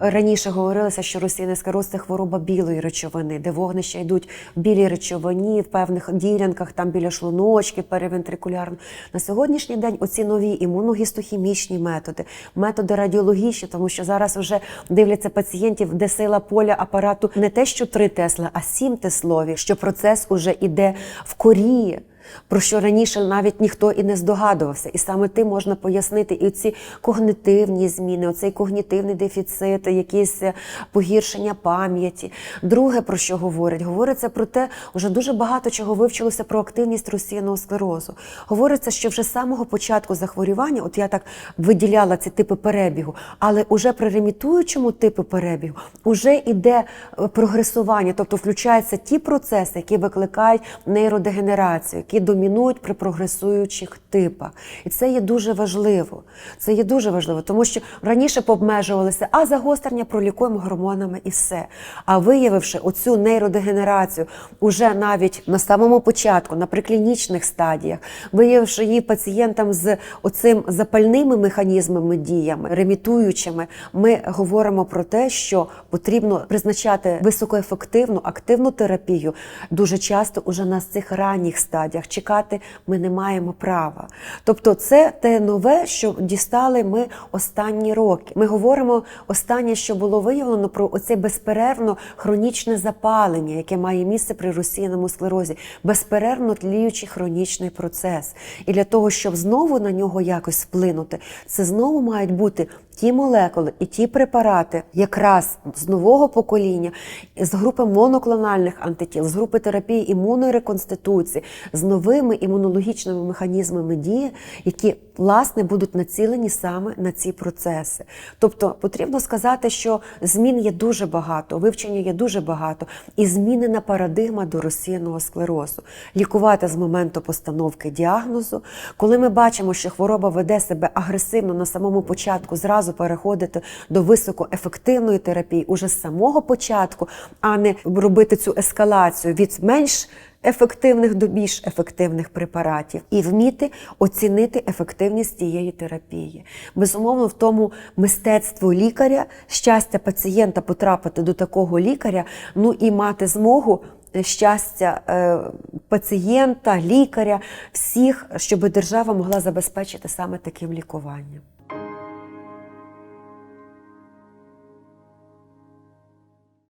раніше говорилося, що склероз – це хвороба білої речовини, де вогнища йдуть в білій речовині, в певних ділянках, там біля шлуночки, перевентрикулярно. На сьогоднішній день оці нові імуногістохімічні методи, методи радіологічні, тому що зараз вже дивляться пацієнтів, де сила поля апарату не те, що 3 Тесла, а 7 Теслові, що процес уже іде в корі. Про що раніше навіть ніхто і не здогадувався, і саме тим можна пояснити і ці когнитивні зміни, оцей когнітивний дефіцит, якісь е, погіршення пам'яті. Друге, про що говорять, говориться про те, вже дуже багато чого вивчилося про активність розсіяного склерозу. Говориться, що вже з самого початку захворювання, от я так виділяла ці типи перебігу, але уже при ремітуючому типу перебігу вже йде е, прогресування, тобто включаються ті процеси, які викликають нейродегенерацію, які домінують при прогресуючих типах. І це є дуже важливо. Це є дуже важливо, тому що раніше пообмежувалися, а загострення пролікуємо гормонами і все. А виявивши оцю нейродегенерацію уже навіть на самому початку, на приклінічних стадіях, виявивши її пацієнтам з оцим запальними механізмами діями, ремітуючими, ми говоримо про те, що потрібно призначати високоефективну активну терапію дуже часто уже на цих ранніх стадіях. Чекати ми не маємо права. Тобто, це те нове, що дістали ми останні роки. Ми говоримо останнє, що було виявлено про оце безперервно хронічне запалення, яке має місце при розсіяному склерозі, безперервно тліючий хронічний процес. І для того, щоб знову на нього якось вплинути, це знову мають бути ті молекули і ті препарати, якраз з нового покоління, з групи моноклональних антитіл, з групи терапії імунної реконституції, з новими імунологічними механізмами дії, які власне будуть націлені саме на ці процеси. Тобто потрібно сказати, що змін є дуже багато, вивчення є дуже багато, і змінена парадигма до розсіяного склерозу. Лікувати з моменту постановки діагнозу, коли ми бачимо, що хвороба веде себе агресивно на самому початку, зразу переходити до високоефективної терапії уже з самого початку, а не робити цю ескалацію від менш ефективних до більш ефективних препаратів і вміти оцінити ефективність цієї терапії. Безумовно, в тому мистецтво лікаря, щастя пацієнта потрапити до такого лікаря, ну і мати змогу. Щастя е, пацієнта, лікаря, всіх, щоб держава могла забезпечити саме таким лікуванням.